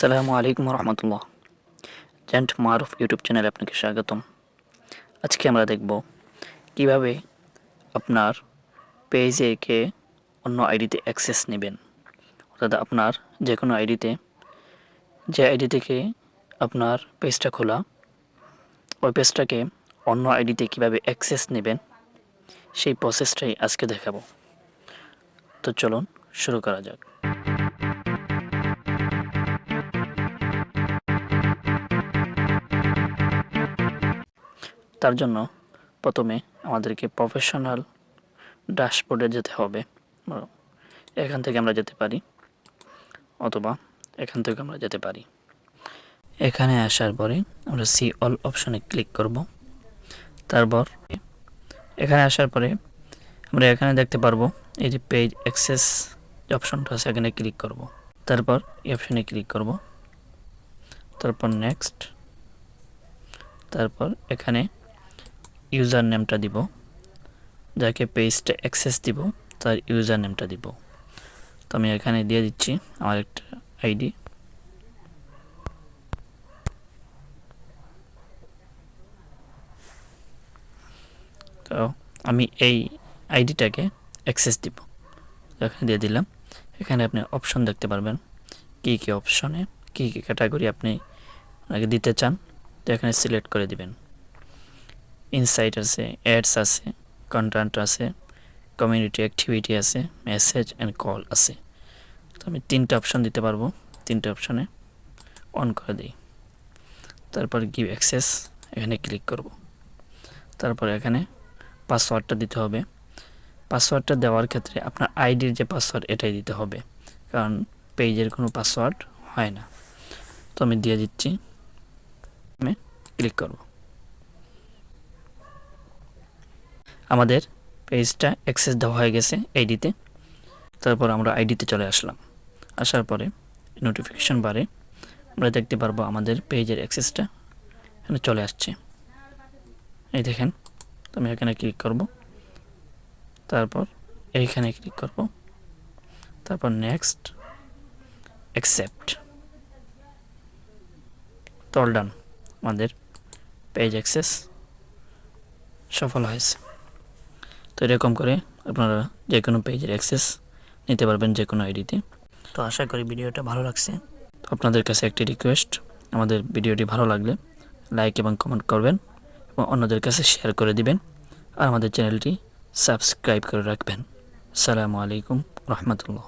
আসসালামু আলাইকুম রহমতুল্লাহ জেন্ট মারুফ ইউটিউব চ্যানেলে আপনাকে স্বাগতম। আজকে আমরা দেখব কীভাবে আপনার পেজেকে অন্য আইডিতে অ্যাক্সেস নেবেন। অর্থাৎ আপনার যে কোনো আইডিতে যে আইডি থেকে আপনার পেজটা খোলা, ওই পেজটাকে অন্য আইডিতে কীভাবে অ্যাক্সেস নেবেন, সেই প্রসেসটাই আজকে দেখাবো। তো চলুন, শুরু করা যাক। তার জন্য প্রথমে আমাদেরকে প্রফেশনাল ড্যাশবোর্ডে যেতে হবে। এখান থেকে আমরা যেতে পারি, অথবা এখান থেকে আমরা যেতে পারি। এখানে আসার পরে আমরা সি অল অপশনে ক্লিক করব। তারপর এখানে আসার পরে আমরা এখানে দেখতে পারব, এই যে পেজ অ্যাক্সেস যে অপশনটা আছে, এখানে ক্লিক করব। তারপর এই অপশনে ক্লিক করব। তারপর নেক্সট তারপর এখানে ইউজার নেমটা দিব, যাকে পেজটা অ্যাক্সেস দিব, তার ইউজার নেমটা দিব। তো আমি এখানে দিয়ে দিচ্ছি আমার একটা আইডি। তো আমি এই আইডিটাকে অ্যাক্সেস দিব এখানে দিয়ে দিলাম। এখানে আপনি অপশন দেখতে পারবেন, কী কী অপশনে কী কী ক্যাটাগরি আপনি আপনাকে দিতে চান। তো এখানে সিলেক্ট করে দিবেন। ইনসাইট আছে অ্যাডস আছে কন্টেন্ট আছে কমিউনিটি অ্যাক্টিভিটি আছে মেসেজ অ্যান্ড কল আছে। তো আমি তিনটা অপশান দিতে পারব, তিনটা অপশানে অন করে দিই। তারপর গিভ অ্যাক্সেস এখানে ক্লিক করব। তারপর এখানে পাসওয়ার্ডটা দিতে হবে। পাসওয়ার্ডটা দেওয়ার ক্ষেত্রে আপনার আইডির যে পাসওয়ার্ড এটাই দিতে হবে। কারণ পেজের কোনো পাসওয়ার্ড হয় না। তো আমি দিয়ে দিচ্ছি, আমি ক্লিক করব। আমাদের পেজটা অ্যাক্সেস দেওয়া হয়ে গেছে আইডিতে তারপর আমরা আইডিতে চলে আসলাম। আসার পরে নোটিফিকেশন বারে আমরা দেখতে পারব আমাদের পেজের অ্যাক্সেসটা এখানে চলে আসছে। এই দেখেন আমি এখানে ক্লিক করব। তারপর এইখানে ক্লিক করব। তারপর নেক্সট অ্যাকসেপ্ট তল ডান আমাদের পেজ অ্যাক্সেস সফল হয়েছে। তো এরকম করে আপনারা যে কোনো পেজের অ্যাক্সেস নিতে পারবেন যে কোনো আইডিতে তো আশা করি ভিডিওটা ভালো লাগছে। তো আপনাদের কাছে একটি রিকোয়েস্ট আমাদের ভিডিওটি ভালো লাগলে লাইক এবং কমেন্ট করবেন এবং অন্যদের কাছে শেয়ার করে দিবেন আর আমাদের চ্যানেলটি সাবস্ক্রাইব করে রাখবেন। সালামু আলাইকুম রহমতুল্লাহ।